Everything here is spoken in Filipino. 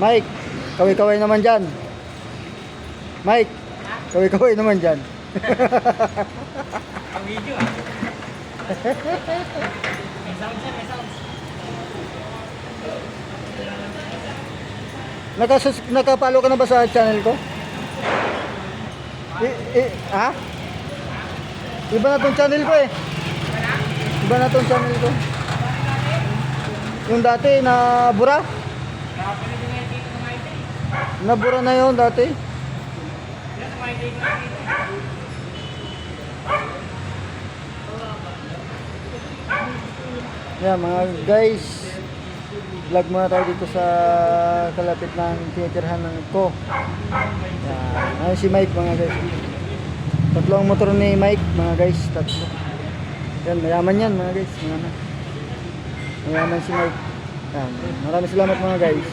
Mike, kaway-kaway naman dyan. Mike, kaway-kaway naman dyan. Ang video ah. May sounds yan, may sounds. Nakasus nakapalo ka na ba sa channel ko? I, i, ha? Iba na tong channel ko eh. Iba na tong channel ko. Yung dati na bura. Nabura na yon dati. Yan mga guys. Vlog muna tayo dito sa kalapit ng tinitirhan ng ko. Yan. Ayun si Mike mga guys. Tatlo ang motor ni Mike mga guys. Tatlo. Yan, mayaman yan mga guys. Na. Mayaman si Mike. Yan. Maraming salamat mga guys.